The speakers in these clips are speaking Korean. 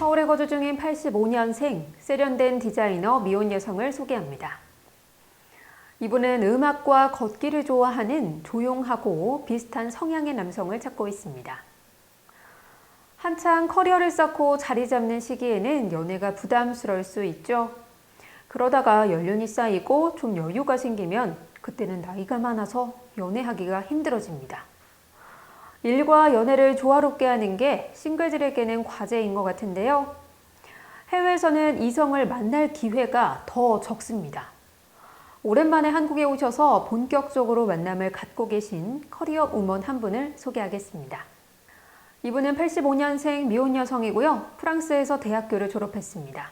서울에 거주 중인 85년생 세련된 디자이너 미혼 여성을 소개합니다. 이분은 음악과 걷기를 좋아하는 조용하고 비슷한 성향의 남성을 찾고 있습니다. 한창 커리어를 쌓고 자리 잡는 시기에는 연애가 부담스러울 수 있죠. 그러다가 연륜이 쌓이고 좀 여유가 생기면 그때는 나이가 많아서 연애하기가 힘들어집니다. 일과 연애를 조화롭게 하는 게 싱글들에게는 과제인 것 같은데요. 해외에서는 이성을 만날 기회가 더 적습니다. 오랜만에 한국에 오셔서 본격적으로 만남을 갖고 계신 커리어 우먼 한 분을 소개하겠습니다. 이분은 85년생 미혼 여성이고요. 프랑스에서 대학교를 졸업했습니다.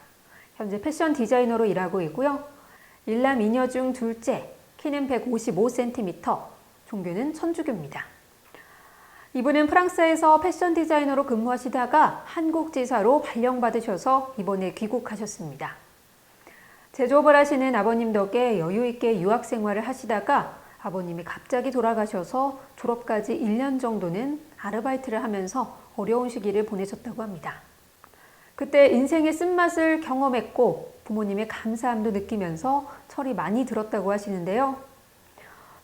현재 패션 디자이너로 일하고 있고요. 일남 이녀 중 둘째, 키는 155cm, 종교는 천주교입니다. 이분은 프랑스에서 패션 디자이너로 근무하시다가 한국 지사로 발령받으셔서 이번에 귀국하셨습니다. 제조업을 하시는 아버님 덕에 여유 있게 유학 생활을 하시다가 아버님이 갑자기 돌아가셔서 졸업까지 1년 정도는 아르바이트를 하면서 어려운 시기를 보내셨다고 합니다. 그때 인생의 쓴맛을 경험했고 부모님의 감사함도 느끼면서 철이 많이 들었다고 하시는데요.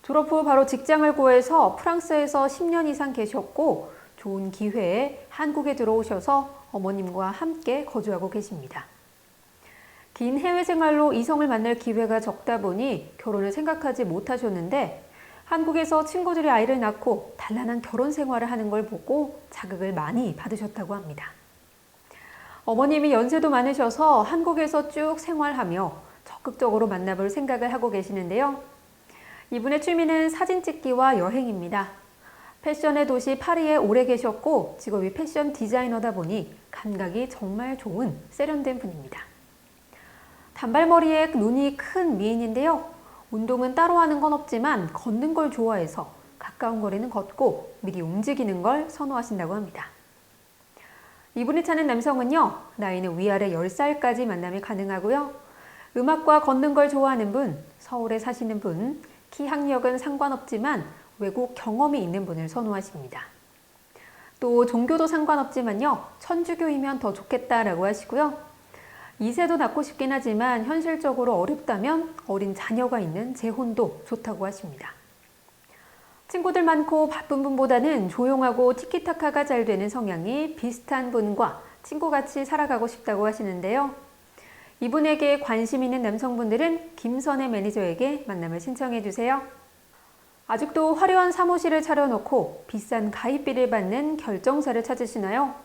졸업 후 바로 직장을 구해서 프랑스에서 10년 이상 계셨고 좋은 기회에 한국에 들어오셔서 어머님과 함께 거주하고 계십니다. 긴 해외 생활로 이성을 만날 기회가 적다 보니 결혼을 생각하지 못하셨는데 한국에서 친구들이 아이를 낳고 단란한 결혼 생활을 하는 걸 보고 자극을 많이 받으셨다고 합니다. 어머님이 연세도 많으셔서 한국에서 쭉 생활하며 적극적으로 만나볼 생각을 하고 계시는데요. 이분의 취미는 사진 찍기와 여행입니다. 패션의 도시 파리에 오래 계셨고 직업이 패션 디자이너다 보니 감각이 정말 좋은 세련된 분입니다. 단발머리에 눈이 큰 미인인데요. 운동은 따로 하는 건 없지만 걷는 걸 좋아해서 가까운 거리는 걷고 미리 움직이는 걸 선호하신다고 합니다. 이분이 찾는 남성은요, 나이는 위아래 10살까지 만남이 가능하고요. 음악과 걷는 걸 좋아하는 분, 서울에 사시는 분, 키 학력은 상관없지만 외국 경험이 있는 분을 선호하십니다. 또 종교도 상관없지만요, 천주교이면 더 좋겠다라고 하시고요. 2세도 낳고 싶긴 하지만 현실적으로 어렵다면 어린 자녀가 있는 재혼도 좋다고 하십니다. 친구들 많고 바쁜 분보다는 조용하고 티키타카가 잘 되는 성향이 비슷한 분과 친구같이 살아가고 싶다고 하시는데요. 이분에게 관심 있는 남성분들은 김선의 매니저에게 만남을 신청해 주세요. 아직도 화려한 사무실을 차려놓고 비싼 가입비를 받는 결정사를 찾으시나요?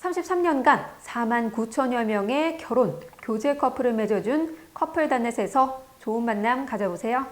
33년간 4만 9천여 명의 결혼, 교제 커플을 맺어준 커플단넷에서 좋은 만남 가져보세요.